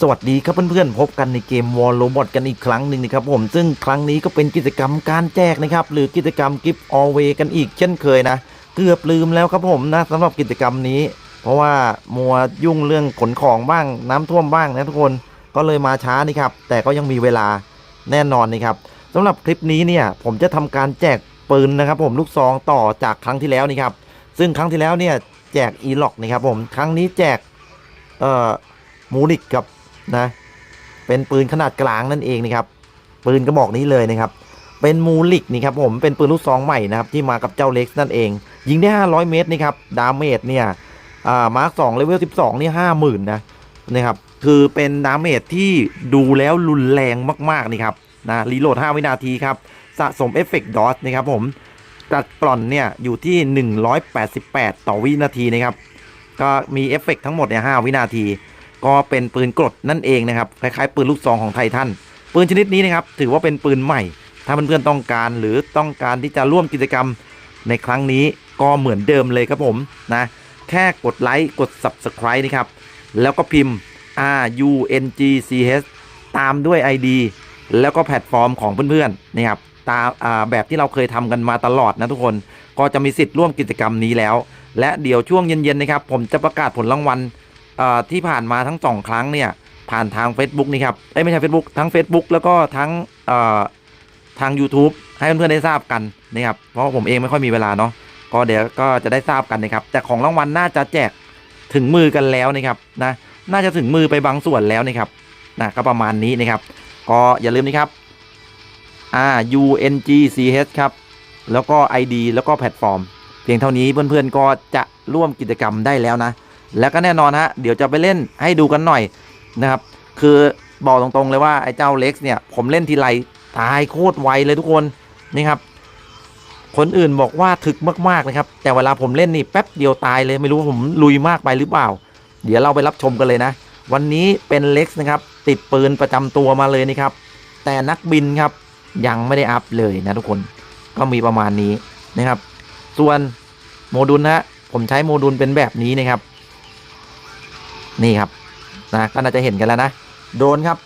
สวัสดีครับเพื่อนๆพบกันในเกมวอลโลบอทกันอีกครั้งหนึ่งนะครับผมซึ่งครั้งนี้ก็เป็นกิจกรรมการแจกนะครับหรือกิจกรรมกิฟต์ออเวกันอีกเช่นเคยนะเกือบลืมแล้วครับผมนะสำหรับกิจกรรมนี้ เพราะว่ามัวยุ่งเรื่องขนของบ้างน้ำท่วมบ้างนะทุกคนก็เลยมาช้านี่ครับแต่ก็ยังมีเวลาแน่นอนนี่ครับสำหรับคลิปนี้เนี่ยผมจะทำการแจกปืนนะครับผมลูกซองต่อจากครั้งที่แล้วนี่ครับซึ่งครั้งที่แล้วเนี่ยแจกอีล็อกนะครับผมครั้งนี้แจกเอ่อมูนิกกับ เป็นปืนขนาดกลางนั่นเองนะครับปืนกระบอกนี้เลยนะครับ เป็นมูลิกนี่ครับผมเป็นปืนลูกซองใหม่นะครับที่มากับเจ้าเล็กนั่นเอง ยิงได้ 500 เมตรนี่ครับดาเมจเนี่ยอ่ามาร์คสองเลเวล12นี่ห้าหมื่นนะนะครับคือเป็นดาเมจที่ดูแล้วรุนแรงมากๆนี่ครับนะรีโหลด5วินาทีครับสะสมเอฟเฟกต์ดอสนะครับผมตัดกล่อนเนี่ยอยู่ที่ 188 ต่อวินาทีนะครับก็มีเอฟเฟกต์ทั้งหมดเนี่ย5วินาที ก็เป็นปืนกรดนั่นเองนะครับคล้ายๆปืนลูกซองของไททันปืนชนิดนี้นะครับถือว่าเป็นปืนใหม่ ถ้าเพื่อนๆต้องการหรือต้องการที่จะร่วมกิจกรรมในครั้งนี้ก็เหมือนเดิมเลยครับผมนะแค่กดไลค์กด Subscribe นะครับแล้วก็พิมพ์ R U N G C H ตามด้วย ID แล้วก็แพลตฟอร์มของเพื่อนๆนะครับตามแบบที่เราเคยทำกันมาตลอดนะทุกคนก็จะมีสิทธิ์ร่วมกิจกรรมนี้แล้ว และเดี๋ยวช่วงเย็นๆนะครับผมจะประกาศผลรางวัล ที่ผ่านมาทั้งสองครั้งเนี่ยผ่านทาง Facebook นี่ครับเอ้ยไม่ใช่ Facebook ทั้ง Facebook แล้วก็ทั้งทาง YouTube ให้เพื่อนๆได้ทราบกันนะครับเพราะผมเองไม่ค่อยมีเวลาเนาะก็เดี๋ยวก็จะได้ทราบกันนะครับ แต่ของรางวัลน่าจะแจกถึงมือกันแล้วนะครับนะน่าจะถึงมือไปบางส่วนแล้วนะครับนะก็ประมาณนี้นะครับ ก็อย่าลืมนะครับ R U N G C H ครับ แล้วก็ ID แล้วก็แพลตฟอร์ม เพียงเท่านี้เพื่อนๆก็จะร่วมกิจกรรมได้แล้วนะ แล้วก็แน่นอนฮะเดี๋ยวจะไปเล่นให้ดูกันหน่อยนะครับ คือบอกตรงๆเลยว่าไอ้เจ้าเล็กเนี่ย ผมเล่นทีไรตายโคตรไวเลยทุกคนนี่ครับ คนอื่นบอกว่าถึกมากๆนะครับ แต่เวลาผมเล่นนี่แป๊บเดียวตายเลยไม่รู้ว่าผมลุยมากไปหรือเปล่า เดี๋ยวเราไปรับชมกันเลยนะ วันนี้เป็นเล็กนะครับ ติดปืนประจำตัวมาเลยนะครับ แต่นักบินครับยังไม่ได้อัพเลยนะทุกคนก็มีประมาณนี้นะครับ ส่วนโมดูลนะฮะผมใช้โมดูลเป็นแบบนี้นะครับ นี่ครับนะก็น่าจะเห็นกันแล้วนะโดนครับ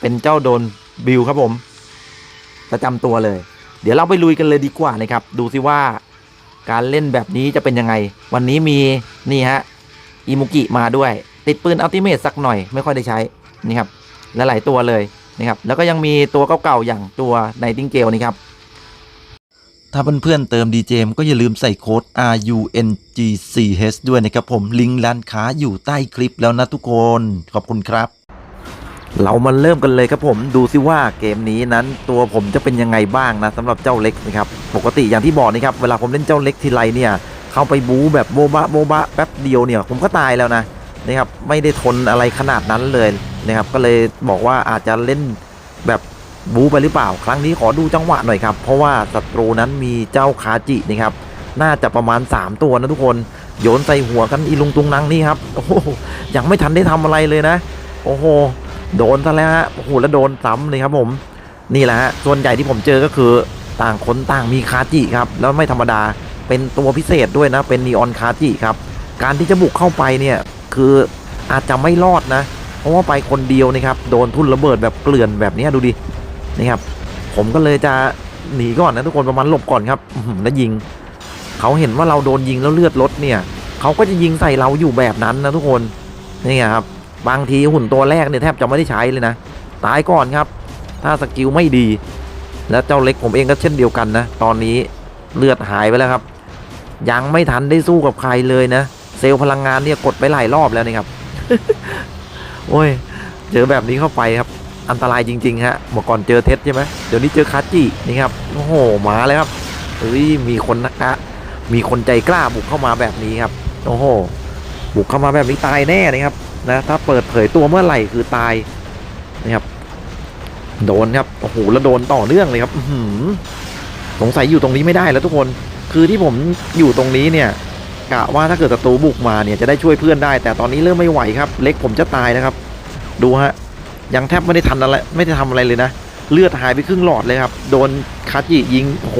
เป็นเจ้าโดนบิวครับผมประจำตัวเลย เดี๋ยวเราไปลุยกันเลยดีกว่านะครับ ดูสิว่าการเล่นแบบนี้จะเป็นยังไง วันนี้มีนี่ฮะอิมุกิมาด้วย ติดปืนอัลติเมทสักหน่อยไม่ค่อยได้ใช้นี่ครับละหลายตัวเลยนะครับแล้วก็ยังมีตัวเก่าๆอย่างตัวไนติงเกลนี่ครับ ถ้าเพื่อนๆเติม DJM ก็อย่าลืมใส่โค้ด RUNGCH ด้วยนะครับผมลิงก์ร้านค้าอยู่ใต้คลิปแล้วนะทุกคน ขอบคุณครับ เรามาเริ่มกันเลยครับผมดูซิว่าเกมนี้นั้นตัวผมจะเป็นยังไงบ้างนะสำหรับเจ้าเล็กนะครับปกติอย่างที่บอกนะครับเวลาผมเล่นเจ้าเล็กทีไรเนี่ยเข้าไปบู๊แบบโบบะโบบะแป๊บเดียวเนี่ยผมก็ตายแล้วนะนะครับไม่ได้ทนอะไรขนาดนั้นเลยนะครับก็เลยบอกว่าอาจจะเล่นแบบ บูไปหรือเปล่า ครั้งนี้ขอดูจังหวะหน่อยครับ เพราะว่าศัตรูนั้นมีเจ้าคาจินะครับ น่าจะประมาณ 3 ตัวนะทุกคน โยนใส่หัวกันอีลุงตุงนังนี่ครับ โอ้โห ยังไม่ทันได้ทำอะไรเลยนะ โอ้โห โดนซะแล้วฮะ โอ้โห แล้วโดนซ้ำเลยครับผม นี่แหละฮะ ส่วนใหญ่ที่ผมเจอก็คือต่างคนต่างมีคาจิครับ แล้วไม่ธรรมดา เป็นตัวพิเศษด้วยนะ เป็นนีออนคาจิครับ การที่จะบุกเข้าไปเนี่ย คืออาจจะไม่รอดนะ เพราะว่าไปคนเดียวนะครับ โดนทุ่นระเบิดแบบเกลื่อนแบบนี้ดูดิ นี่ครับ ผมก็เลยจะหนีก่อนนะทุกคนประมาณหลบก่อนครับแล้วยิง เขาเห็นว่าเราโดนยิงแล้วเลือดลดเนี่ยเขาก็จะยิงใส่เราอยู่แบบนั้นนะทุกคนนี่ครับบางทีหุ่นตัวแรกเนี่ยแทบจะไม่ได้ใช้เลยนะตายก่อนครับ ถ้าสกิลไม่ดี แล้วเจ้าเล็กผมเองก็เช่นเดียวกันนะตอนนี้เลือดหายไปแล้วครับ ยังไม่ทันได้สู้กับใครเลยนะเซลล์พลังงานเนี่ยกดไปหลายรอบแล้วนี่ครับโอ้ยเจอแบบนี้เข้าไปครับ อันตรายจริงๆฮะเมื่อก่อนเจอเท็ดใช่ไหมเดี๋ยวนี้เจอคาจินี่ครับโอ้โหมาเลยครับเฮ้ยมีคนนะคะมีคนใจกล้าบุกเข้ามาแบบนี้ครับโอ้โหบุกเข้ามาแบบนี้ตายแน่นะครับนะถ้าเปิดเผยตัวเมื่อไหร่คือตายนะครับโดนครับโอ้โหแล้วโดนต่อเนื่องเลยครับอืสงสัยอยู่ตรงนี้ไม่ได้แล้วทุกคนคือที่ผมอยู่ตรงนี้เนี่ยกะว่าถ้าเกิดศัตรูบุกมาเนี่ยจะได้ช่วยเพื่อนได้ แต่ตอนนี้เริ่มไม่ไหวครับ เล็กผมจะตายนะครับ ดูฮะ ยังแทบไม่ได้ทันอะไรไม่ได้ทำอะไรเลยนะ เลือดหายไปครึ่งหลอดเลยครับ โดนคาจิยิงโอ้โห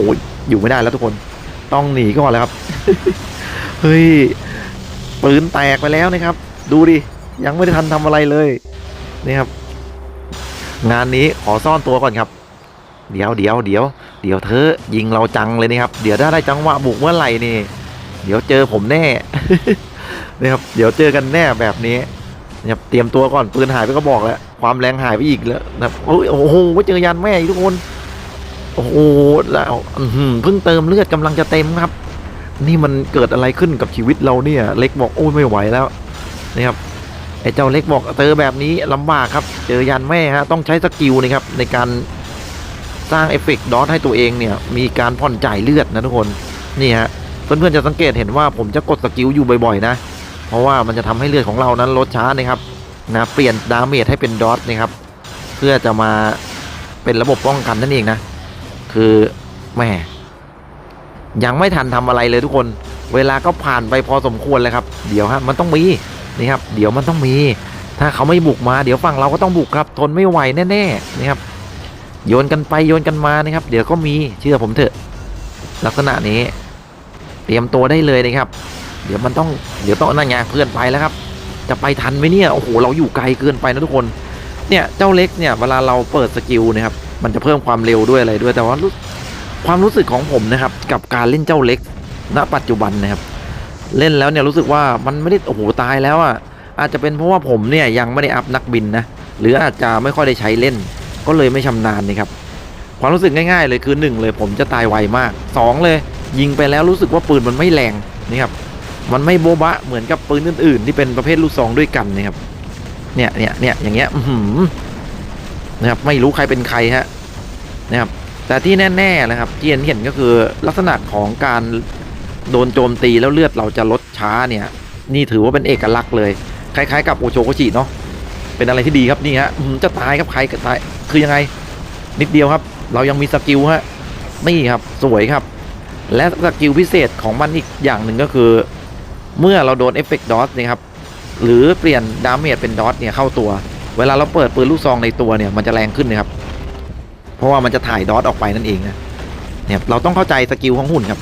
อยู่ไม่ได้แล้วทุกคน ต้องหนีก่อนแล้วครับ เฮ้ย ปืนแตกไปแล้วนะครับ ดูดิ ยังไม่ได้ทันทำอะไรเลย นี่ครับ งานนี้ขอซ่อนตัวก่อนครับ เดี๋ยวเดี๋ยวเดี๋ยวเดี๋ยวเธอยิงเราจังเลยนะครับ เดี๋ยวถ้าได้จังหวะบุกเมื่อไหร่นี่ เดี๋ยวเจอผมแน่นะครับ เดี๋ยวเจอกันแน่แบบนี้นะครับเตรียมตัวก่อนปืนหายไปก็บอกแล้ว ความแรงหายไปอีกแล้วนะครับโอ้ยโอ้โหเจอยันแม่ทุกคน โอ้โหแล้วเพิ่งเติมเลือดกำลังจะเต็มครับ นี่มันเกิดอะไรขึ้นกับชีวิตเราเนี่ย เล็กบอกโอ้ยไม่ไหวแล้วนะครับไอ้เจ้าเล็กบอกเจอแบบนี้ลำบากครับ เจอยันแม่ฮะต้องใช้สกิลนะครับในการสร้างเอฟเฟกต์ดอทให้ตัวเองเนี่ย มีการผ่อนจ่ายเลือดนะทุกคนนี่ฮะเพื่อนๆจะสังเกตเห็นว่าผมจะกดสกิลอยู่บ่อยๆนะ เพราะว่ามันจะทำให้เลือดของเรานั้นลดช้านะครับ นะเปลี่ยนดาเมจให้เป็นดอทนะครับ เพื่อจะมาเป็นระบบป้องกันนั่นเองนะ คือแหม่ยังไม่ทันทำอะไรเลยทุกคน เวลาก็ผ่านไปพอสมควรเลยครับ เดี๋ยวฮะมันต้องมีนี่ครับ เดี๋ยวมันต้องมี ถ้าเขาไม่บุกมาเดี๋ยวฝั่งเราก็ต้องบุกครับ ทนไม่ไหวแน่ๆนะครับ โยนกันไปโยนกันมานะครับ เดี๋ยวก็มีเชื่อผมเถอะ ลักษณะนี้ เตรียมตัวได้เลยนะครับ เดี๋ยวมันต้องเดี๋ยวต้องนั่นไงเพื่อนไปแล้วครับ จะไปทันไหมเนี่ยโอ้โหเราอยู่ไกลเกินไปนะทุกคนเนี่ยเจ้าเล็กเนี่ยเวลาเราเปิดสกิลนะครับมันจะเพิ่มความเร็วด้วยอะไรด้วย แต่ว่าความรู้สึกของผมนะครับ กับการเล่นเจ้าเล็กณปัจจุบันนะครับ เล่นแล้วเนี่ยรู้สึกว่ามันไม่ได้โอ้โหตายแล้วอะอาจจะเป็นเพราะว่าผมเนี่ยยังไม่ได้อัพนักบินนะหรืออาจจะไม่ค่อยได้ใช้เล่น ก็เลยไม่ชำนาญนะครับความรู้สึกง่ายๆเลยคือหนึ่งเลยผมจะตายไวมากสองเลยยิงไปแล้วรู้สึกว่าปืนมันไม่แรงนี่ครับ มันไม่โบ๊ะบะเหมือนกับปืนอื่นๆ ที่เป็นประเภทลูกซองด้วยกันนะครับ เนี่ยเนี่ยเนี่ยอย่างเงี้ยนะครับไม่รู้ใครเป็นใครฮะนะครับ แต่ที่แน่ๆนะครับที่เห็นเห็นก็คือลักษณะของการโดนโจมตีแล้วเลือดเราจะลดช้าเนี่ย นี่ถือว่าเป็นเอกลักษณ์เลยคล้ายๆกับโอโชโกจิเนาะเป็นอะไรที่ดีครับนี่ฮะจะตายครับใครก็ตายคือยังไง นิดเดียวครับ เรายังมีสกิลฮะนี่ครับสวยครับ และสกิลพิเศษของมันอีกอย่างหนึ่งก็คือ เมื่อเราโดนเอฟเฟกต์ดอสนะครับหรือเปลี่ยนดาเมจเป็นดอทเนี่ยเข้าตัว เวลาเราเปิดปืนลูกซองในตัวเนี่ยมันจะแรงขึ้นนะครับ เพราะว่ามันจะถ่ายดอทออกไปนั่นเองนะเนี่ยเราต้องเข้าใจสกิลของหุ่นครับ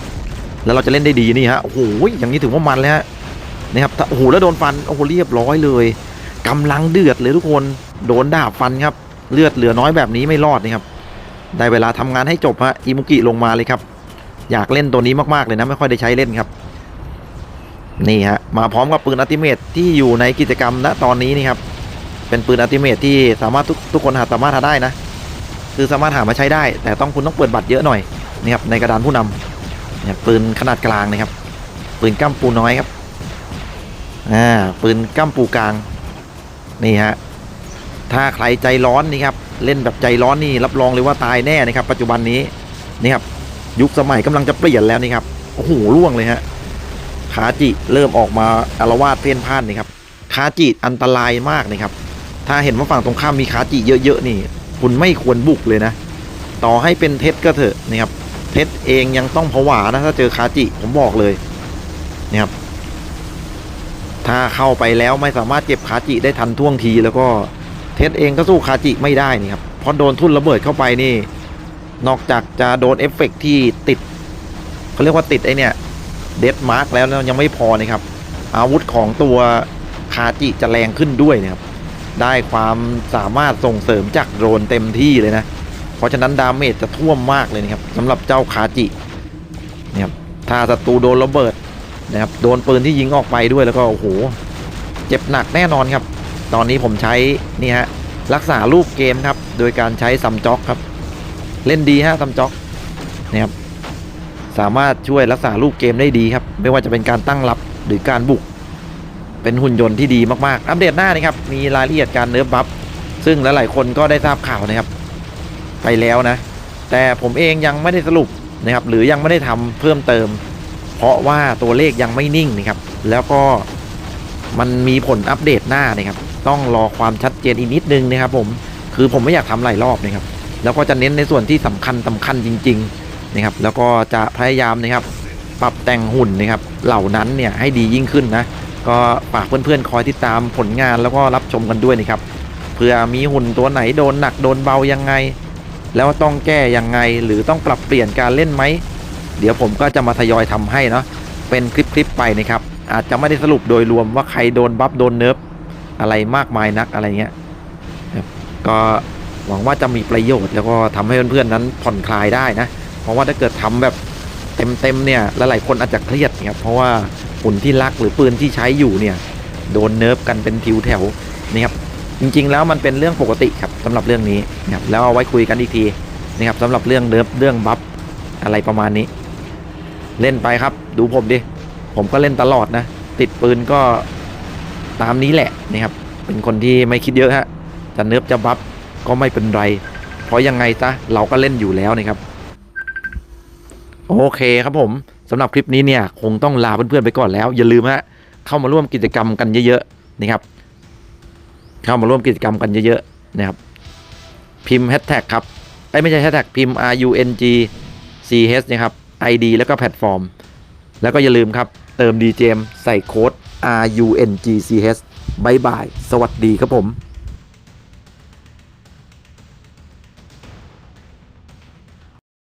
แล้วเราจะเล่นได้ดีนี่ฮะโอ้โหอย่างนี้ถือว่ามันเลยฮะนะครับถ้าโอ้โหแล้วโดนฟันโอ้โหเรียบร้อยเลยกำลังเดือดเลยทุกคนโดนดาบฟันครับ เลือดเหลือน้อยแบบนี้ไม่รอดนะครับ ได้เวลาทำงานให้จบฮะอิมุกิลงมาเลยครับ อยากเล่นตัวนี้มากๆเลยนะ ไม่ค่อยได้ใช้เล่นครับ นี่ฮะมาพร้อมกับปืนอัติเมทที่อยู่ในกิจกรรมณตอนนี้นี่ครับเป็นปืนอัติเมทที่สามารถทุกทุกคนหาสามารถหาได้นะ คือสามารถหามาใช้ได้ แต่ต้องคุณต้องเปิดบัตรเยอะหน่อยนี่ครับในกระดานผู้นำเนี่ยปืนขนาดกลางนะครับปืนก้ามปูน้อยครับอ่าปืนก้ามปูกลางนี่ฮะถ้าใครใจร้อนนี่ครับเล่นแบบใจร้อนนี่รับรองเลยว่าตายแน่นะครับ ปัจจุบันนี้นี่ครับยุคสมัยกำลังจะเปลี่ยนแล้วนี่ครับโอ้โหล่วงเลยฮะ คาจิเริ่มออกมาอารวาสเพี้ยนพ่านนี่ครับคาจิอันตรายมากนะครับ ถ้าเห็นว่าฝั่งตรงข้ามมีคาจิเยอะๆนี่ คุณไม่ควรบุกเลยนะ ต่อให้เป็นเท็ดก็เถอะนะครับเท็ดเองยังต้องผวานะถ้าเจอคาจิผมบอกเลยนะครับถ้าเข้าไปแล้วไม่สามารถเก็บคาจิได้ทันท่วงที แล้วก็เท็ดเองก็สู้คาจิไม่ได้นี่ครับเพราะโดนทุ่นระเบิดเข้าไปนี่ นอกจากจะโดนเอฟเฟกต์ที่ติดเขาเรียกว่าติดไอเนี่ย เดดมาร์กแล้วยังไม่พอนะครับ อาวุธของตัวคาจิจะแรงขึ้นด้วยนะครับ ได้ความสามารถส่งเสริมจากโดรนเต็มที่เลยนะ เพราะฉะนั้นดาเมจจะท่วมมากเลยนะครับสำหรับเจ้าคาจินะครับถ้าศัตรูโดนระเบิดนะครับโดนปืนที่ยิงออกไปด้วยแล้วก็โอ้โหเจ็บหนักแน่นอนครับ ตอนนี้ผมใช้นี่ฮะรักษารูปเกมครับ โดยการใช้ซัมจ็อกครับ เล่นดีฮะซัมจ็อกนะครับ สามารถช่วยรักษารูปเกมได้ดีครับ ไม่ว่าจะเป็นการตั้งรับหรือการบุก เป็นหุ่นยนต์ที่ดีมากๆ อัปเดตหน้านะครับ มีรายละเอียดการเนิร์ฟบัฟซึ่งหลายๆคนก็ได้ทราบข่าวนะครับ ไปแล้วนะ แต่ผมเองยังไม่ได้สรุปนะครับ หรือยังไม่ได้ทำเพิ่มเติม เพราะว่าตัวเลขยังไม่นิ่งนะครับ แล้วก็มันมีผลอัปเดตหน้านะครับ ต้องรอความชัดเจนอีกนิดนึงนะครับ ผม คือผมไม่อยากทำหลายรอบนะครับ แล้วก็จะเน้นในส่วนที่สำคัญสำคัญจริง ๆ นะครับแล้วก็จะพยายามนะครับปรับแต่งหุ่นนะครับเหล่านั้นเนี่ยให้ดียิ่งขึ้นนะก็ฝากเพื่อนๆคอยติดตามผลงานแล้วก็รับชมกันด้วยนะครับเผื่อมีหุ่นตัวไหนโดนหนักโดนเบายังไง แล้วต้องแก้ยังไงหรือต้องปรับเปลี่ยนการเล่นไหมเดี๋ยวผมก็จะมาทยอยทำให้เนาะเป็นคลิปๆไปนะครับอาจจะไม่ได้สรุปโดยรวมว่าใครโดนบัฟโดนเนิร์ฟอะไรมากมายนักอะไรเงี้ยก็หวังว่าจะมีประโยชน์แล้วก็ทำให้เพื่อนๆนั้นผ่อนคลายได้นะ เพราะว่าถ้าเกิดทำแบบเต็มๆเนี่ยลหลายคนอาจจะเครียดเนะครับเพราะว่าหุ่นที่รักหรือปืนที่ใช้อยู่เนี่ยโดนเนิร์ฟกันเป็นทิวแถวนะครับจริงๆ แล้วมันเป็นเรื่องปกติครับสำหรับเรื่องนี้นะครับแล้วเอาไว้คุยกันอีกทีนะครับสำหรับเรื่องเนิร์ฟเรื่องบัฟอะไรประมาณนี้ เล่นไปครับ ดูผมดิผมก็เล่นตลอดนะ ติดปืนก็ตามนี้แหละนะครับเป็นคนที่ไม่คิดเยอะฮะจะเนิร์ฟจะบัฟก็ไม่เป็นไร เพราะยังไงซะเราก็เล่นอยู่แล้วนะครับ โอเคครับผมสำหรับคลิปนี้เนี่ยคงต้องลาเพื่อนๆไปก่อนแล้ว อย่าลืมฮะเข้ามาร่วมกิจกรรมกันเยอะๆนะครับ เข้ามาร่วมกิจกรรมกันเยอะๆนะครับ พิมพ์แฮชแท็กครับไอ้ไม่ใช่แฮชแท็กพิมพ์ R U N G C H นะครับ ID แล้วก็แพลตฟอร์ม แล้วก็อย่าลืมครับ เติม DJM ใส่โค้ด R U N G C H บายบาย สวัสดีครับผม